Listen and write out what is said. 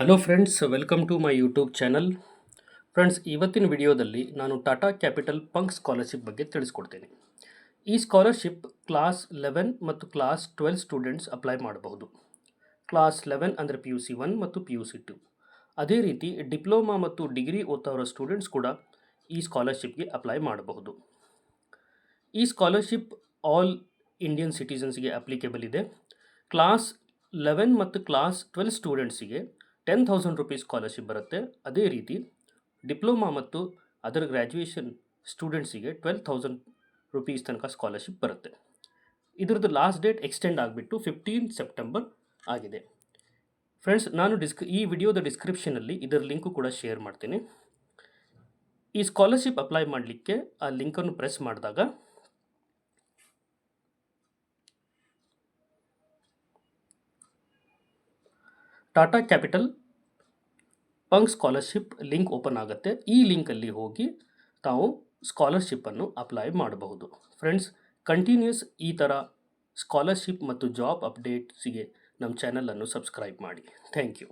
Hello friends welcome to my YouTube channel friends ಇವತ್ತಿನ ವಿಡಿಯೋದಲ್ಲಿ ನಾನು ಟಾಟಾ ಕ್ಯಾಪಿಟಲ್ ಪಂಕ್ ಸ್ಕಾಲರ್ಶಿಪ್ ಬಗ್ಗೆ ತಿಳಿಸ್ಕೊಡ್ತೇನೆ. ಈ ಸ್ಕಾಲರ್ಶಿಪ್ ಕ್ಲಾಸ್ ಲೆವೆನ್ ಮತ್ತು ಕ್ಲಾಸ್ ಟ್ವೆಲ್ ಸ್ಟೂಡೆಂಟ್ಸ್ ಅಪ್ಲೈ ಮಾಡಬಹುದು. ಕ್ಲಾಸ್ ಲೆವೆನ್ ಅಂದರೆ ಪಿ ಯು ಸಿ ಒನ್ ಮತ್ತು ಪಿ ಯು ಸಿ ಟು ಅದೇ ರೀತಿ ಡಿಪ್ಲೊಮಾ ಮತ್ತು ಡಿಗ್ರಿ ಓದ್ತಾರೋ ಸ್ಟೂಡೆಂಟ್ಸ್ ಕೂಡ ಈ ಸ್ಕಾಲರ್ಶಿಪ್ಗೆ ಅಪ್ಲೈ ಮಾಡಬಹುದು. ಈ ಸ್ಕಾಲರ್ಶಿಪ್ ಆಲ್ ಇಂಡಿಯನ್ ಸಿಟಿಸನ್ಸ್ಗೆ ಅಪ್ಲಿಕೇಬಲ್ ಇದೆ. ಕ್ಲಾಸ್ ಲೆವೆನ್ ಮತ್ತು ಕ್ಲಾಸ್ ಟ್ವೆಲ್ ಸ್ಟೂಡೆಂಟ್ಸಿಗೆ ಟೆನ್ ಥೌಸಂಡ್ ರುಪೀಸ್ ಸ್ಕಾಲರ್ಶಿಪ್ ಬರುತ್ತೆ. ಅದೇ ರೀತಿ ಡಿಪ್ಲೊಮಾ ಮತ್ತು ಅದರ್ ಗ್ರ್ಯಾಜುಯೇಷನ್ ಸ್ಟೂಡೆಂಟ್ಸಿಗೆ ಟ್ವೆಲ್ ಥೌಸಂಡ್ ರುಪೀಸ್ ತನಕ ಸ್ಕಾಲರ್ಶಿಪ್ ಬರುತ್ತೆ. ಇದರದ್ದು ಲಾಸ್ಟ್ ಡೇಟ್ ಎಕ್ಸ್ಟೆಂಡ್ ಆಗಿಬಿಟ್ಟು ಫಿಫ್ಟೀನ್ ಸೆಪ್ಟೆಂಬರ್ ಆಗಿದೆ. ಫ್ರೆಂಡ್ಸ್ ನಾನು ಡಿಸ್ಕ್ ಈ ವಿಡಿಯೋದ ಡಿಸ್ಕ್ರಿಪ್ಷನಲ್ಲಿ ಇದರ ಲಿಂಕು ಕೂಡ ಶೇರ್ ಮಾಡ್ತೀನಿ. ಈ ಸ್ಕಾಲರ್ಶಿಪ್ ಅಪ್ಲೈ ಮಾಡಲಿಕ್ಕೆ ಆ ಲಿಂಕನ್ನು ಪ್ರೆಸ್ ಮಾಡಿದಾಗ Tata Capital Pankh scholarship link open ಆಗುತ್ತೆ. ಈ ಲಿಂಕಲ್ಲಿ ಹೋಗಿ ತಾವು ಸ್ಕಾಲರ್ಶಿಪ್ಪನ್ನು ಅಪ್ಲೈ ಮಾಡಬಹುದು. ಫ್ರೆಂಡ್ಸ್, ಕಂಟಿನ್ಯೂಸ್ ಈ ಥರ ಸ್ಕಾಲರ್ಶಿಪ್ ಮತ್ತು ಜಾಬ್ ಅಪ್ಡೇಟ್ಸಿಗೆ ನಮ್ಮ ಚಾನಲನ್ನು ಸಬ್ಸ್ಕ್ರೈಬ್ ಮಾಡಿ. Thank you.